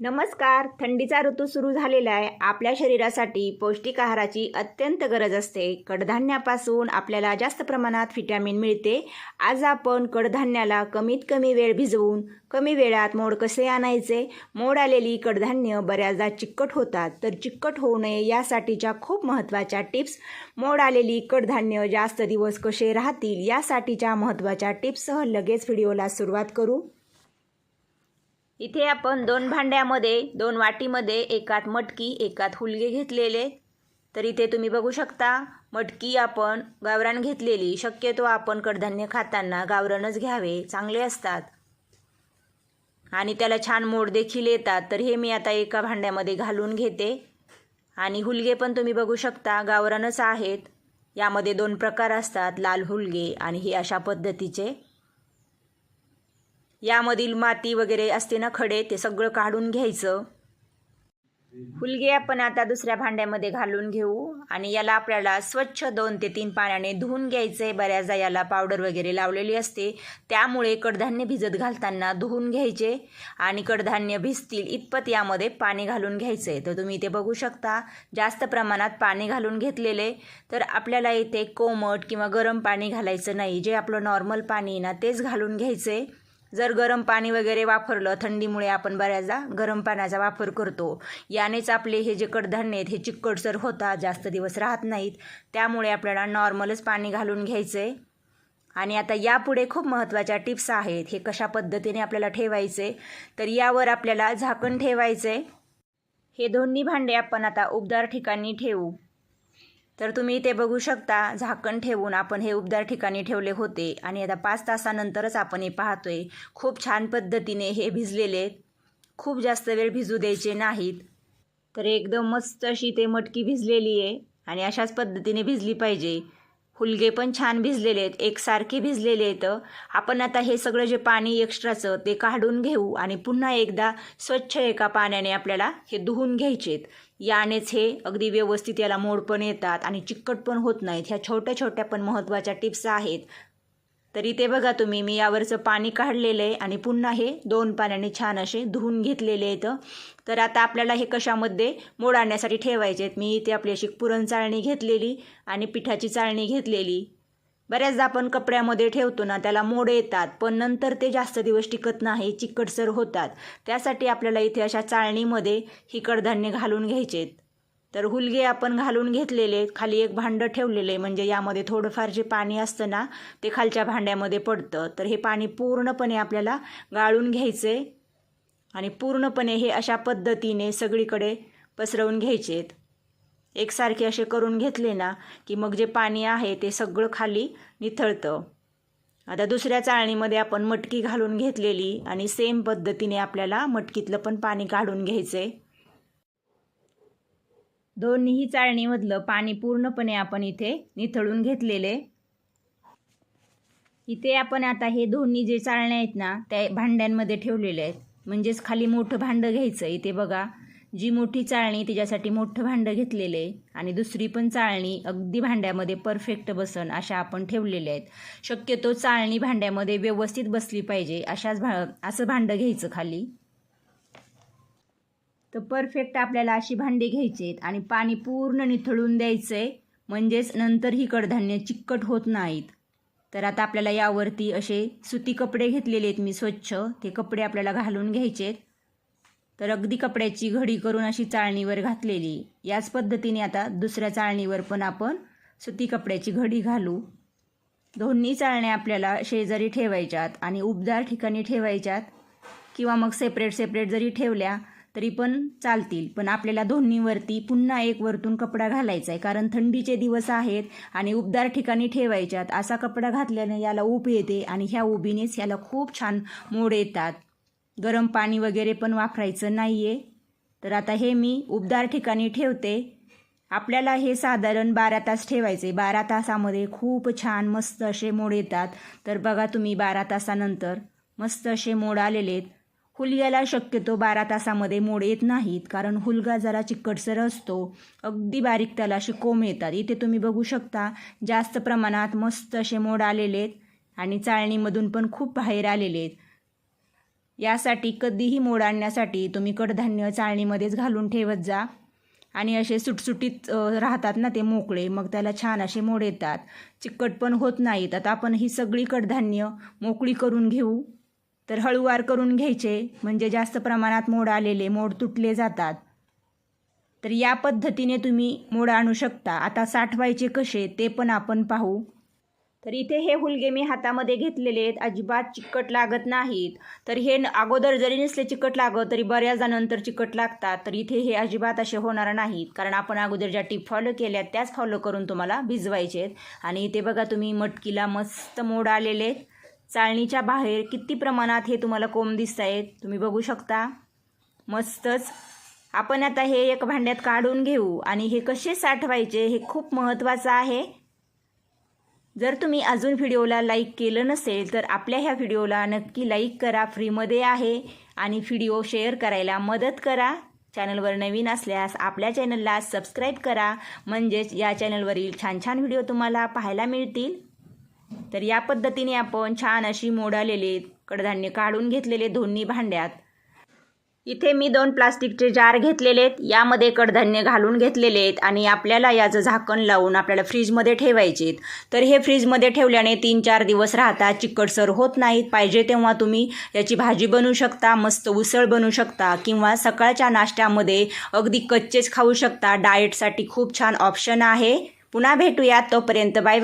नमस्कार. थंडीचा ऋतू सुरू झालेला आहे. आपल्या शरीरासाठी पौष्टिक आहाराची अत्यंत गरज असते. कडधान्यापासून आपल्याला जास्त प्रमाणात व्हिटॅमिन मिळते. आज आपण कडधान्याला कमीत कमी वेळ भिजवून कमी वेळात मोड कसे आणायचे? मोड आलेली कडधान्य बऱ्याचदा चिकट होतात. तर चिकट होऊ नये यासाठीच्या खूप महत्त्वाच्या टिप्स. मोड आलेली कडधान्य जास्त दिवस कसे राहतील यासाठीच्या महत्त्वाच्या टिप्ससह लगेच व्हिडिओला सुरुवात करू. इथे आपण दोन भांड्यामध्ये दोन वाटीमध्ये एकात मटकी एकात हुलगे घेतलेले. तर इथे तुम्ही बघू शकता मटकी आपण गावरान घेतलेली. शक्यतो आपण कडधान्य खाताना गावरानच घ्यावे चांगले असतात. आणि त्याला छान मोड देखील येतात. तर हे मी आता एका भांड्यामध्ये घालून घेते. आणि हुलगे पण तुम्ही बघू शकता गावरानच आहेत. यामध्ये दोन प्रकार असतात लाल हुलगे आणि हे अशा पद्धतीचे. यामधील माती वगैरे असते ना खडे ते सगळं काढून घ्यायचं. हुलगे आपण आता दुसऱ्या भांड्यामध्ये घालून घेऊ आणि याला आपल्याला स्वच्छ दोन ते तीन पाण्याने धुवून घ्यायचे बऱ्याचदा याला पावडर वगैरे लावलेली असते. त्यामुळे कडधान्य भिजत घालताना धुवून घ्यायचे आणि कडधान्य भिजतील इतपत यामध्ये पाणी घालून घ्यायचे तर तुम्ही इथे बघू शकता जास्त प्रमाणात पाणी घालून घेतलेले. तर आपल्याला इथे कोमट किंवा गरम पाणी घालायचं नाही. जे आपलं नॉर्मल पाणी ना तेच घालून घ्यायचे जर गरम पाणी वगैरे वापरलं थंडीमुळे आपण बऱ्याचदा गरम पाण्याचा वापर करतो. यानेच आपले हे जे कडधान्य आहेत हे चिकटसर होतात जास्त दिवस राहत नाहीत. त्यामुळे आपल्याला नॉर्मलच पाणी घालून घ्यायचं आहे आणि आता यापुढे खूप महत्त्वाच्या टिप्स आहेत हे कशा पद्धतीने आपल्याला ठेवायचे तर यावर आपल्याला झाकण ठेवायचे हे दोन्ही भांडे आपण आता उबदार ठिकाणी ठेवू. तर तुम्ही इथे बघू शकता झाकण ठेवून आपण हे उबदार ठिकाणी ठेवले होते आणि आता पाच तासानंतरच आपण हे पाहतोय. खूप छान पद्धतीने हे भिजलेले आहेत. खूप जास्त वेळ भिजू द्यायचे नाहीत. तर एकदम मस्त अशी ते मटकी भिजलेली आहे आणि अशाच पद्धतीने भिजली पाहिजे. हुलगे पण छान भिजलेले आहेत एकसारखे भिजलेले आहेत. आपण आता हे सगळं जे पाणी एक्स्ट्राचं ते काढून घेऊ आणि पुन्हा एकदा स्वच्छ एका पाण्याने आपल्याला हे धुवून घ्यायचेत यानेच हे अगदी व्यवस्थित याला मोड पण येतात आणि चिकट पण होत नाहीत. ह्या छोट्या छोट्या पण महत्त्वाच्या टिप्स आहेत. तर इथे बघा तुम्ही मी यावरचं पाणी काढलेलं आहे आणि पुन्हा हे दोन पाण्याने छान असे धुवून घेतलेले आहेत. तर आता आपल्याला हे कशामध्ये? मोड आणण्यासाठी ठेवायचे आहेत. मी इथे आपली अशी पुरण चाळणी घेतलेली आणि पिठाची चाळणी घेतलेली. बऱ्याचदा आपण कपड्यामध्ये ठेवतो ना त्याला मोड येतात पण नंतर ते जास्त दिवस टिकत नाही चिकटसर होतात. त्यासाठी आपल्याला इथे अशा चाळणीमध्ये ही कडधान्य घालून घ्यायचे आहेत. तर हुलगे आपण घालून घेतलेले खाली एक भांडं ठेवलेले म्हणजे यामध्ये थोडंफार जे पाणी असतं ना ते खालच्या भांड्यामध्ये पडतं. तर हे पाणी पूर्णपणे आपल्याला गाळून घ्यायचे आणि पूर्णपणे हे अशा पद्धतीने सगळीकडे पसरवून घ्यायचेत. एकसारखे असे करून घेतले ना की मग जे पाणी आहे ते सगळं खाली निथळतं. आता दुसऱ्या चाळणीमध्ये आपण मटकी घालून घेतलेली आणि सेम पद्धतीने आपल्याला मटकीतलं पण पाणी काढून घ्यायचं दोन्हीही चाळणीमधलं पाणी पूर्णपणे आपण इथे निथळून घेतलेले. इथे आपण आता हे दोन्ही जे चाळण्या आहेत ना त्या भांड्यांमध्ये ठेवलेले आहेत. म्हणजेच खाली मोठं भांडं घ्यायचं. इथे बघा जी मोठी चाळणी तिच्यासाठी मोठं भांडं घेतलेलं आहे. आणि दुसरी पण चाळणी अगदी भांड्यामध्ये परफेक्ट बसन अशा आपण ठेवलेल्या आहेत. शक्यतो चाळणी भांड्यामध्ये व्यवस्थित बसली पाहिजे अशाच भा असं भांडं घ्यायचं खाली. तर परफेक्ट आपल्याला अशी भांडी घ्यायची आहेत आणि पाणी पूर्ण निथळून द्यायचं आहे म्हणजेच नंतर ही कडधान्य चिकट होत नाहीत. तर आता आपल्याला यावरती असे सुती कपडे घेतलेले आहेत मी स्वच्छ. ते कपडे आपल्याला घालून घ्यायचे आहेत. तर अगदी कपड्याची घडी करून अशी चाळणीवर घातलेली. याच पद्धतीने आता दुसऱ्या चाळणीवर पण आपण सुती कपड्याची घडी घालू. दोन्ही चाळण्या आपल्याला शेजारी ठेवायच्यात आणि उबदार ठिकाणी ठेवायच्यात. किंवा मग सेपरेट सेपरेट जरी ठेवल्या तरी पण चालतील. पण आपल्याला दोन्हीवरती पुन्हा एक वरतून कपडा घालायचा आहे कारण थंडीचे दिवस आहेत आणि उबदार ठिकाणी ठेवायच्यात. असा कपडा घातल्याने याला ऊब येते आणि ह्या उबीनेच याला खूप छान मोड येतात. गरम पाणी वगैरे पण वापरायचं नाही आहे तर आता हे मी उबदार ठिकाणी ठेवते. आपल्याला हे साधारण बारा तास ठेवायचे बारा तासामध्ये खूप छान मस्त असे मोड येतात. तर बघा तुम्ही बारा तासानंतर मस्त असे मोड आलेले आहेत हुलग्याला शक्यतो बारा तासामध्ये मोड येत नाहीत कारण हुलगा जरा चिकटसर असतो. अगदी बारीक त्याला असे कोंब येतात. इथे तुम्ही बघू शकता जास्त प्रमाणात मस्त असे मोड आलेले आहेत आणि चाळणीमधून पण खूप बाहेर आलेले आहेत. यासाठी कधीही मोड आणण्यासाठी तुम्ही कडधान्य चाळणीमध्येच घालून ठेवत जा. आणि असे सुटसुटीत राहतात ना ते मोकळे मग त्याला छान असे मोड येतात. चिकट पण होत नाहीत. आता आपण ही सगळी कडधान्य मोकळी करून घेऊ. तर हळूवार करून घ्यायचे म्हणजे जास्त प्रमाणात मोड आलेले मोड तुटले जातात. तर या पद्धतीने तुम्ही मोड आणू शकता. आता साठवायचे कसे ते पण आपण पाहू. तर इथे हे हुलगे मी हातामध्ये घेतलेले आहेत. अजिबात चिकट लागत नाहीत. तर हे न- अगोदर जरी नसले चिकट लागत तरी बऱ्याचदा नंतर चिकट लागतात. तर इथे हे अजिबात असे होणार नाहीत. कारण आपण अगोदर ज्या टिप फॉलो केल्या त्याच फॉलो करून तुम्हाला भिजवायचे आहेत. आणि इथे बघा तुम्ही मटकीला मस्त मोड आलेले आहेत. चाळणीच्या बाहेर किती प्रमाणात हे तुम्हाला कोंब दिसत आहेत तुम्ही बघू शकता. मस्तच. आपण आता हे एक भांड्यात काढून घेऊ आणि हे कसे साठवायचे हे खूप महत्त्वाचं आहे. जर तुम्ही अजून व्हिडिओला लाईक केलं नसेल तर आपल्या ह्या व्हिडिओला नक्की लाईक करा फ्रीमध्ये आहे. आणि व्हिडिओ शेअर करायला मदत करा. चॅनलवर नवीन असल्यास आपल्या चॅनलला सबस्क्राईब करा. म्हणजेच या चॅनलवरील छान छान व्हिडिओ तुम्हाला पाहायला मिळतील. तर या पद्धतीने आपण छान अशी मोडालेले कडधान्य काढून घेतलेले दोन्ही भांड्यात. इथे मी दोन प्लास्टिकचे जार घेतलेले आहेत. यामध्ये कडधान्य घालून घेतलेले आहेत आणि आपल्याला याचं झाकण लावून आपल्याला फ्रीजमध्ये ठेवायचे आहेत. तर हे फ्रीजमध्ये ठेवल्याने तीन चार दिवस राहतात चिकटसर होत नाहीत. पाहिजे तेव्हा तुम्ही याची भाजी बनवू शकता मस्त उसळ बनवू शकता किंवा सकाळच्या नाश्त्यामध्ये अगदी कच्चेच खाऊ शकता. डाएटसाठी खूप छान ऑप्शन आहे. पुन्हा भेटूयात. तोपर्यंत बाय